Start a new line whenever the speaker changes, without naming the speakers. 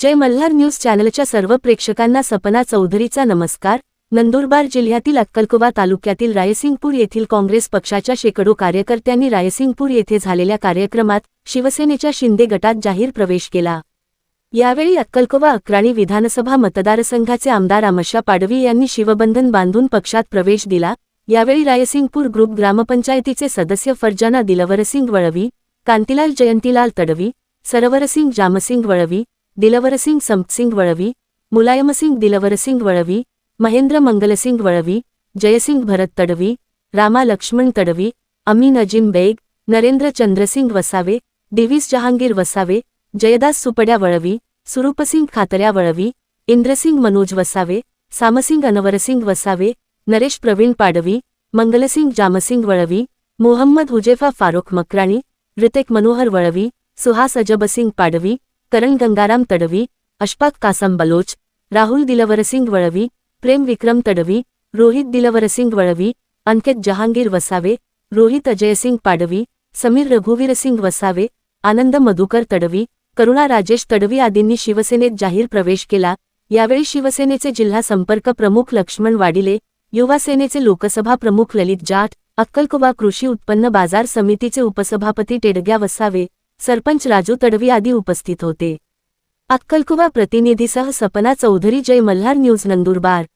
जय Malhar news चॅनलच्या सर्व प्रेक्षकांना सपना चौधरीचा नमस्कार. नंदुरबार जिल्ह्यातील अक्कलकुवा तालुक्यातील रायसिंगपूर येथील काँग्रेस पक्षाच्या शेकडो कार्यकर्त्यांनी रायसिंगपूर येथे झालेल्या कार्यक्रमात शिवसेनेच्या शिंदे गटात जाहीर प्रवेश केला. यावेळी अक्कलकोवा अक्राणी विधानसभा मतदारसंघाचे आमदार आमशा पाडवी यांनी शिवबंधन बांधून पक्षात प्रवेश दिला. यावेळी रायसिंगपूर ग्रुप ग्रामपंचायतीचे सदस्य फरजाना दिलवरसिंग वळवी कांतीलाल जयंतीलाल तडवी सरवरसिंग जामसिंग वळवी दिलवरसिंग संपसिंग वळवी मुलायमसिंग दिलवरसिंग वळवी महेंद्र मंगलसिंग वळवी जयसिंग भरत तडवी रामा लक्ष्मण तडवी अमीन अजिम बेग नरेंद्र चंद्रसिंग वसावे दिवीस जहांगीर वसावे जयदास सुपड्या वळवी सुरूपसिंग खातऱ्या वळवी इंद्रसिंग मनोज वसावे सामसिंग अनवरसिंग वसावे नरेश प्रवीण पाडवी मंगलसिंग जामसिंग वळवी मोहम्मद हुजेफा फारुख मकराणी ऋतिक मनोहर वळवी सुहास अजबसिंग पाडवी करण गंगाराम तडवी अशफाक कासम बलोच राहुल दिलवरसिंग वळवी प्रेम विक्रम तडवी रोहित दिलवरसिंग वळवी अंकित जहांगीर वसावे रोहित अजयसिंग पाडवी समीर रघुवीरसिंग वसावे आनंद मधुकर तडवी करुणा राजेश तडवी आदींनी शिवसेनेत जाहीर प्रवेश केला यावेळी शिवसेनेचे जिल्हा संपर्क प्रमुख लक्ष्मण वाडिले युवा सेनेचे लोकसभा प्रमुख ललित जाट अक्कलकोबा कृषी उत्पन्न बाजार समितीचे उपसभापती टेडग्या वसावे सरपंच राजू तडवी आदी उपस्थित होते. अक्कलकुवा प्रतिनिधीसह सपना चौधरी जय मल्हार न्यूज नंदुरबार.